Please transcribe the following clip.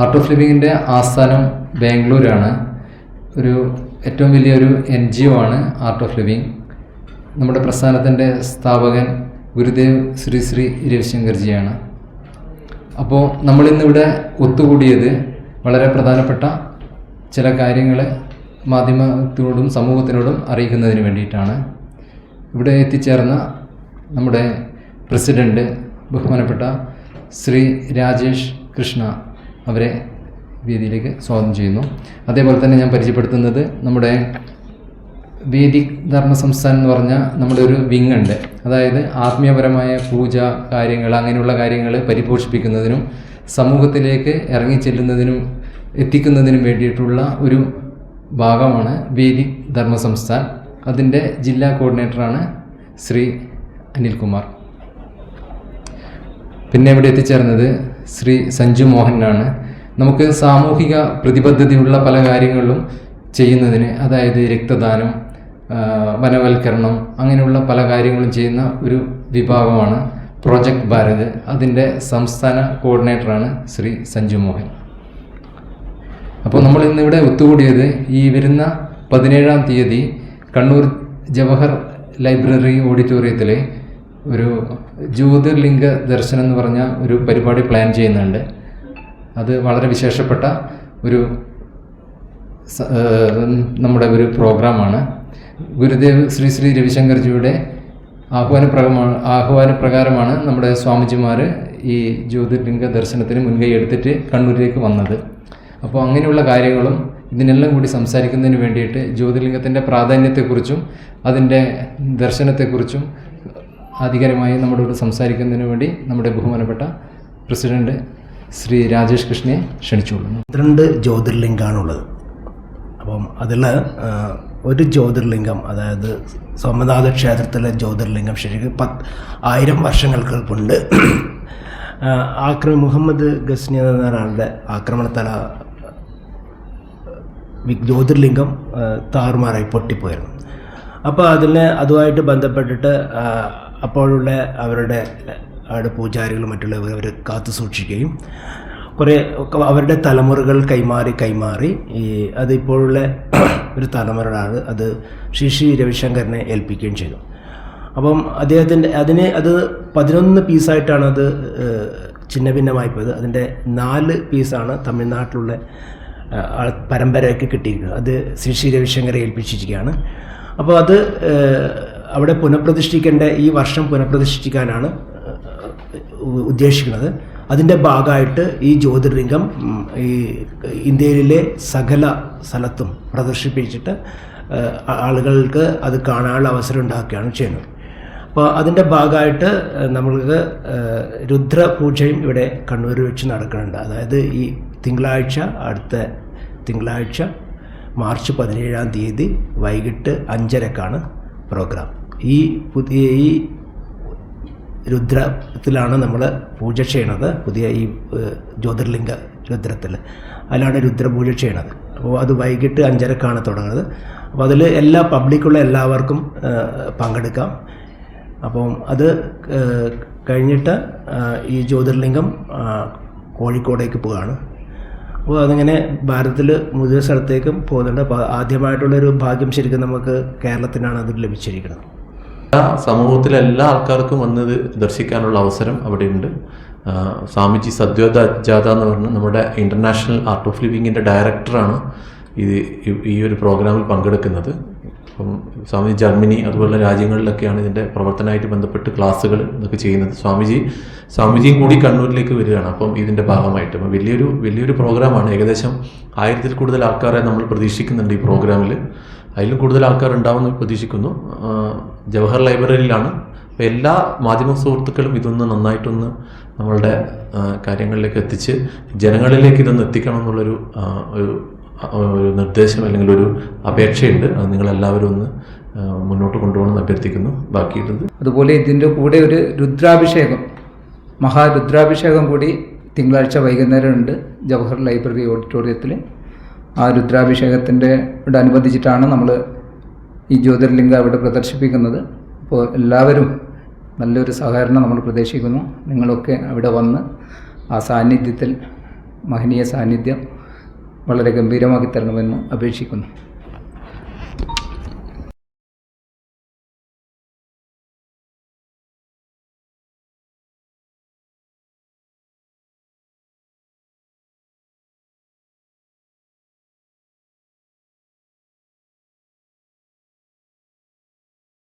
Art of ലിവിങ്ങിന്റെ ആസ്ഥാനം ബാംഗ്ലൂരാണ്. ഒരു ഏറ്റവും വലിയൊരു എൻ ജി ഒ ആണ് ആർട്ട് ഓഫ് ലിവിങ് നമ്മുടെ പ്രസ്ഥാനത്തിന്റെ സ്ഥാപകൻ ഗുരുദേവ് ശ്രീ ശ്രീ രവിശങ്കർജിയാണ് അപ്പോൾ നമ്മളിന്നിവിടെ ഒത്തുകൂടിയത് വളരെ പ്രധാനപ്പെട്ട ചില കാര്യങ്ങൾ മാധ്യമത്തിനോടും സമൂഹത്തിനോടും അറിയിക്കുന്നതിന് വേണ്ടിയിട്ടാണ്. ഇവിടെ എത്തിച്ചേർന്ന നമ്മുടെ പ്രസിഡന്റ് ബഹുമാനപ്പെട്ട ശ്രീ രാജേഷ് കൃഷ്ണ അവരെ വേദിയിലേക്ക് സ്വാഗതം ചെയ്യുന്നു. അതേപോലെ തന്നെ ഞാൻ പരിചയപ്പെടുത്തുന്നത് നമ്മുടെ വേദിക് ധർമ്മ സംസ്ഥാനം എന്ന് പറഞ്ഞാൽ നമ്മുടെ ഒരു വിങ് ഉണ്ട്. അതായത് ആത്മീയപരമായ പൂജ കാര്യങ്ങൾ അങ്ങനെയുള്ള കാര്യങ്ങൾ പരിപോഷിപ്പിക്കുന്നതിനും സമൂഹത്തിലേക്ക് ഇറങ്ങിച്ചെല്ലുന്നതിനും എത്തിക്കുന്നതിനും വേണ്ടിയിട്ടുള്ള ഒരു ഭാഗമാണ് വേദിക് ധർമ്മ സംസ്ഥാൻ അതിന്റെ ജില്ലാ കോർഡിനേറ്ററാണ് ശ്രീ അനിൽകുമാർ. പിന്നെ ഇവിടെ എത്തിച്ചേർന്നത് ശ്രീ സഞ്ജു മോഹനാണ്. നമുക്ക് സാമൂഹിക പ്രതിബദ്ധതയുള്ള പല കാര്യങ്ങളിലും ചെയ്യുന്നതിന് അതായത് രക്തദാനം വനവൽക്കരണം അങ്ങനെയുള്ള പല കാര്യങ്ങളും ചെയ്യുന്ന ഒരു വിഭാഗമാണ് പ്രോജക്റ്റ് ഭാരത്. അതിന്റെ സംസ്ഥാന കോർഡിനേറ്ററാണ് ശ്രീ സഞ്ജു മോഹൻ. അപ്പോൾ നമ്മൾ ഇന്നിവിടെ ഒത്തുകൂടിയത് ഈ വരുന്ന പതിനേഴാം തീയതി കണ്ണൂർ ജവഹർ ലൈബ്രറി ഓഡിറ്റോറിയത്തിൽ ഒരു ജ്യോതിർലിംഗ ദർശനം എന്ന് പറഞ്ഞ ഒരു പരിപാടി പ്ലാൻ ചെയ്യുന്നുണ്ട്. അത് വളരെ വിശേഷപ്പെട്ട ഒരു നമ്മുടെ ഒരു പ്രോഗ്രാമാണ്. ഗുരുദേവ് ശ്രീ ശ്രീ രവിശങ്കർജിയുടെ ആഹ്വാന പ്രകമാണ് ആഹ്വാന പ്രകാരമാണ് നമ്മുടെ സ്വാമിജിമാർ ഈ ജ്യോതിർലിംഗ ദർശനത്തിന് മുൻകൈ എടുത്തിട്ട് കണ്ണൂരിലേക്ക് വന്നത്. അപ്പോൾ അങ്ങനെയുള്ള കാര്യങ്ങളും ഇതിനെല്ലാം കൂടി സംസാരിക്കുന്നതിന് വേണ്ടിയിട്ട് ജ്യോതിർലിംഗത്തിന്റെ പ്രാധാന്യത്തെക്കുറിച്ചും അതിന്റെ ദർശനത്തെക്കുറിച്ചും ആധികാരികമായി നമ്മളോട് സംസാരിക്കുന്നതിന് വേണ്ടി നമ്മുടെ ബഹുമാനപ്പെട്ട പ്രസിഡന്റ് ശ്രീ രാജേഷ് കൃഷ്ണയെ ക്ഷണിച്ചുകൊള്ളുന്നു. പന്ത്രണ്ട് ജ്യോതിർലിംഗമാണുള്ളത് അപ്പം അതിൽ ഒരു ജ്യോതിർലിംഗം അതായത് സോമനാഥ ക്ഷേത്രത്തിലെ ജ്യോതിർലിംഗം ശരിക്കും പത്ത് ആയിരം വർഷങ്ങൾക്ക് മുൻപ് ആക്രമ മുഹമ്മദ് ഗസ്നി എന്ന ഒരാളുടെ ആക്രമണത്താൽ ജ്യോതിർലിംഗം താറുമാറായി പൊട്ടിപ്പോയിരുന്നു അപ്പോൾ അതിന് അതുമായിട്ട് ബന്ധപ്പെട്ടിട്ട് അപ്പോഴുള്ള അവരുടെ അവിടെ പൂജാരികളും മറ്റുള്ളവർ അവർ കാത്തു സൂക്ഷിക്കുകയും കുറേ അവരുടെ തലമുറകൾ കൈമാറി കൈമാറി ഈ അതിപ്പോഴുള്ള ഒരു തലമുറയാണ് അത് ശ്രീ ശ്രീ രവിശങ്കറിനെ ഏൽപ്പിക്കുകയും ചെയ്തു. അപ്പം അദ്ദേഹത്തിന്റെ അതിന് അത് പതിനൊന്ന് പീസായിട്ടാണ് അത് ചിന്ന ഭിന്നമായി പോയത്. അതിന്റെ നാല് പീസാണ് തമിഴ്നാട്ടിലുള്ള പരമ്പരയ്ക്ക് കിട്ടിയിരിക്കുന്നത്. അത് ശ്രീ ശ്രീ രവിശങ്കറെ ഏൽപ്പിച്ചിരിക്കുകയാണ്. അപ്പോൾ അത് അവിടെ പുനഃപ്രതിഷ്ഠിക്കേണ്ട ഈ വർഷം പുനഃപ്രതിഷ്ഠിക്കാനാണ് ഉദ്ദേശിക്കുന്നത്. അതിന്റെ ഭാഗമായിട്ട് ഈ ജ്യോതിർലിംഗം ഈ ഇന്ത്യയിലെ സകല സ്ഥലത്തും പ്രദർശിപ്പിച്ചിട്ട് ആളുകൾക്ക് അത് കാണാനുള്ള അവസരം ഉണ്ടാക്കുകയാണ് ചെയ്യുന്നത്. അപ്പോൾ അതിന്റെ ഭാഗമായിട്ട് നമ്മൾക്ക് രുദ്രപൂജയും ഇവിടെ കണ്ണൂർ വെച്ച് നടക്കുന്നുണ്ട്. അതായത് ഈ തിങ്കളാഴ്ച അടുത്ത തിങ്കളാഴ്ച മാർച്ച് പതിനേഴാം തീയതി വൈകിട്ട് അഞ്ചരക്കാണ് പ്രോഗ്രാം. ഈ പുതിയ ഈ രുദ്രത്തിലാണ് നമ്മൾ പൂജ ചെയ്യണത്. പുതിയ ഈ ജ്യോതിർലിംഗ രുദ്രത്തിൽ അതിലാണ് രുദ്രപൂജ ചെയ്യണത്. അപ്പോൾ അത് വൈകിട്ട് അഞ്ചരക്കാണ് തുടങ്ങുന്നത്. അപ്പോൾ അതിൽ എല്ലാ പബ്ലിക്കുള്ള എല്ലാവർക്കും പങ്കെടുക്കാം. അപ്പം അത് കഴിഞ്ഞിട്ട് ഈ ജ്യോതിർലിംഗം കോഴിക്കോടേക്ക് പോവുകയാണ് അപ്പോൾ അതിങ്ങനെ ഭാരതത്തിൽ മുഴുവൻ സ്ഥലത്തേക്കും പോകുന്നുണ്ട്. അപ്പോൾ ആദ്യമായിട്ടുള്ളൊരു ഭാഗ്യം ശരിക്കും നമുക്ക് കേരളത്തിനാണ് അത് ലഭിച്ചിരിക്കുന്നത്. എല്ലാ സമൂഹത്തിലെ എല്ലാ ആൾക്കാർക്കും വന്നത് ദർശിക്കാനുള്ള അവസരം അവിടെയുണ്ട്. ആ, സ്വാമിജി സദ്യോദ ജാഥ എന്ന് പറഞ്ഞ നമ്മുടെ ഇന്റർനാഷണൽ ആർട്ട് ഓഫ് ലിവിങ്ങിന്റെ ഡയറക്ടറാണ് ഇത് ഈ ഒരു പ്രോഗ്രാമിൽ പങ്കെടുക്കുന്നത്. അപ്പം സ്വാമിജി ജർമ്മനി അതുപോലെ രാജ്യങ്ങളിലൊക്കെയാണ് ഇതിന്റെ പ്രവർത്തനമായിട്ട് ബന്ധപ്പെട്ട് ക്ലാസ്സുകൾ ഇതൊക്കെ ചെയ്യുന്നത്. സ്വാമിജി സ്വാമിജിയും കൂടി കണ്ണൂരിലേക്ക് വരികയാണ്. അപ്പം ഇതിന്റെ ഭാഗമായിട്ട്. അപ്പം വലിയൊരു വലിയൊരു പ്രോഗ്രാമാണ്. ഏകദേശം ആയിരത്തിൽ കൂടുതൽ ആൾക്കാരെ നമ്മൾ പ്രതീക്ഷിക്കുന്നുണ്ട് ഈ പ്രോഗ്രാമിൽ അതിലും കൂടുതൽ ആൾക്കാർ ഉണ്ടാവുമെന്ന് പ്രതീക്ഷിക്കുന്നു ജവഹർ ലൈബ്രറിയിലാണ്. അപ്പോൾ എല്ലാ മാധ്യമ സുഹൃത്തുക്കളും ഇതൊന്ന് നന്നായിട്ടൊന്ന് നമ്മളുടെ കാര്യങ്ങളിലേക്ക് എത്തിച്ച് ജനങ്ങളിലേക്ക് ഇതൊന്ന് എത്തിക്കണം എന്നുള്ളൊരു ഒരു ഒരു നിർദ്ദേശം അല്ലെങ്കിൽ ഒരു അപേക്ഷയുണ്ട്. അത് നിങ്ങളെല്ലാവരും ഒന്ന് മുന്നോട്ട് കൊണ്ടുപോകണമെന്ന് അഭ്യർത്ഥിക്കുന്നു. ബാക്കിയുള്ളത്? അതുപോലെ ഇതിന്റെ കൂടെ ഒരു രുദ്രാഭിഷേകം മഹാരുദ്രാഭിഷേകം കൂടി തിങ്കളാഴ്ച വൈകുന്നേരം ഉണ്ട് ജവഹർ ലൈബ്രറി ഓഡിറ്റോറിയത്തിൽ ആ രുദ്രാഭിഷേകത്തിന്റെ അനുബന്ധിച്ചിട്ടാണ് നമ്മൾ ഈ ജ്യോതിർലിംഗം അവിടെ പ്രദർശിപ്പിക്കുന്നത്. അപ്പോൾ എല്ലാവരും നല്ലൊരു സഹകരണം നമ്മൾ പ്രതീക്ഷിക്കുന്നു. നിങ്ങളൊക്കെ അവിടെ വന്ന് ആ സാന്നിധ്യത്തിൽ മഹനീയ സാന്നിധ്യം വളരെ ഗംഭീരമാക്കി തരണമെന്ന് അപേക്ഷിക്കുന്നു.